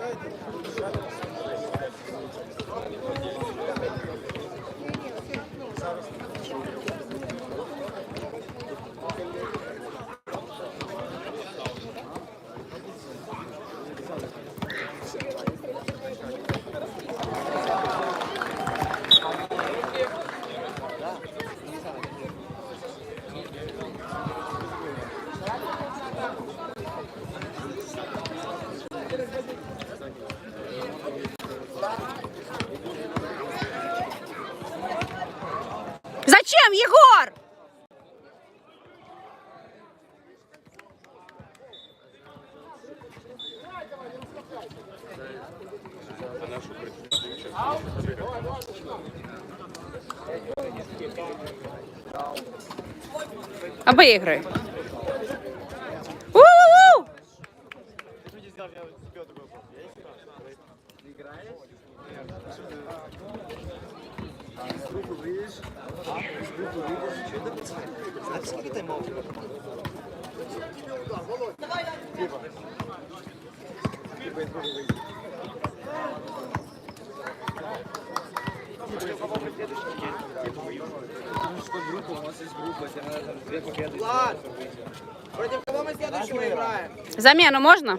Haydi. Зачем, Егор? Обыгрывай. У-у-у! Играем? Замену можно?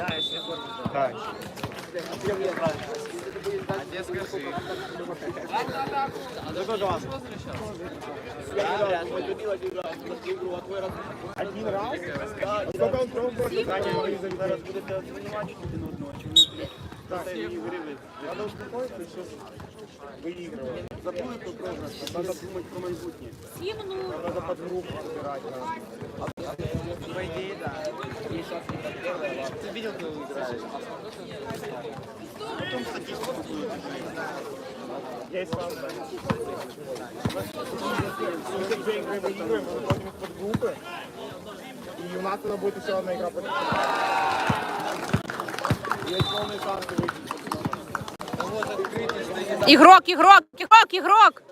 Да, если форму Да. А где скажи? А кто вас? Один раз? Да. Сколько он пробовал? Вы зараз будете звинувачити один одного, чи ви так, і вирівець. Треба успокоїти, що виігрували. Забули про прогрес, треба думати про майбутнє. Треба подгрупу збирати. По ідеї, так. И у нас тогда будет еще одна игра по Есть полный шанс выйти. Игрок, игрок, игрок, игрок.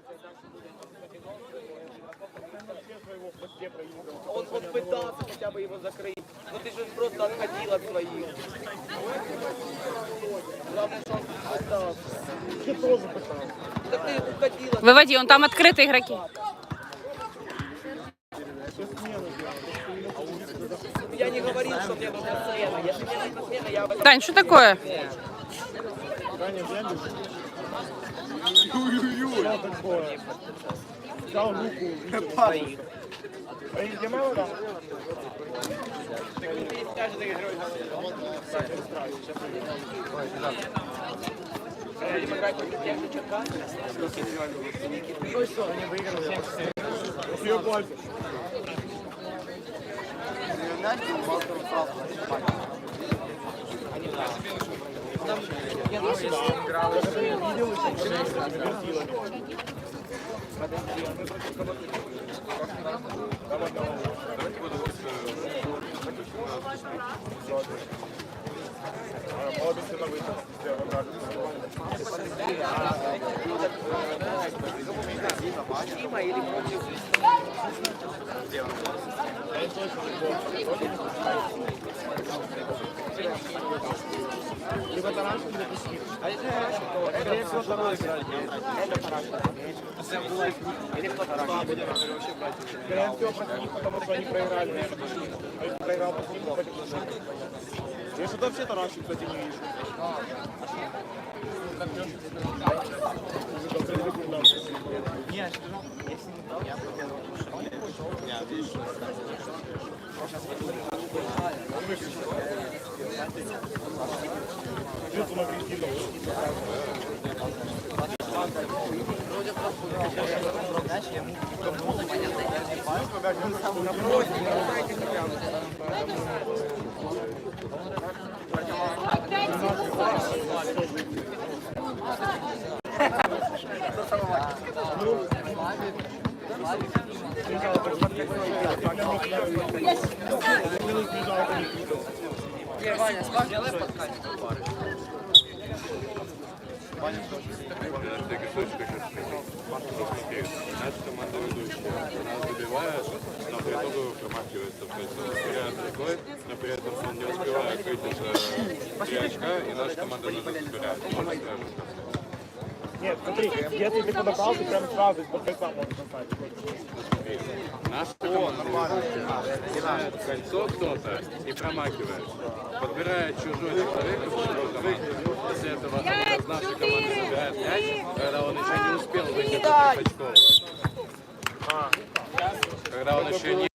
Он хоть пытался хотя бы его закрыть. Но ты же просто отходил от своих. Главное, что он пытался. Я тоже пытался. Да ты уходил от Выводи, он там открытые игроки. Я не говорил, что мне нужна смена. Если мне нужна смена, я. Тань, что такое? Таня, я бежу. Что такое? Взял руку. Падай. А и где Мелода? Будем играть против тех же Черкас. Ну и что, они выиграли. Все пальцы. Молодцы на выход. Сделаем так. Дима или против... Либо Тарашка, либо Песник. А если Тарашка, то скорее всего второй играет. Это Тарашка. Или кто Тарашка? Скорее всего против них, потому что они проиграли. А если проиграл против них, против нас. Я что-то вообще Тарашки, кстати, не вижу. Идет на Кристину. Наша команда ведущая. Она забивает, но при итогу промахивается. То есть он теряет рукой, но при этом он не успевает выйти за три очка, и наша команда назад забирает. Нет, смотри, если ты подобрал, ты прям сразу из-под кольца можешь бросать. Наша команда кидает в кольцо кто-то и промахивает. Подбирает чужой человек из чужой команды. После этого один из нашей команды забирает мяч, когда он еще не успел выйти на Пятачкова. Когда он еще не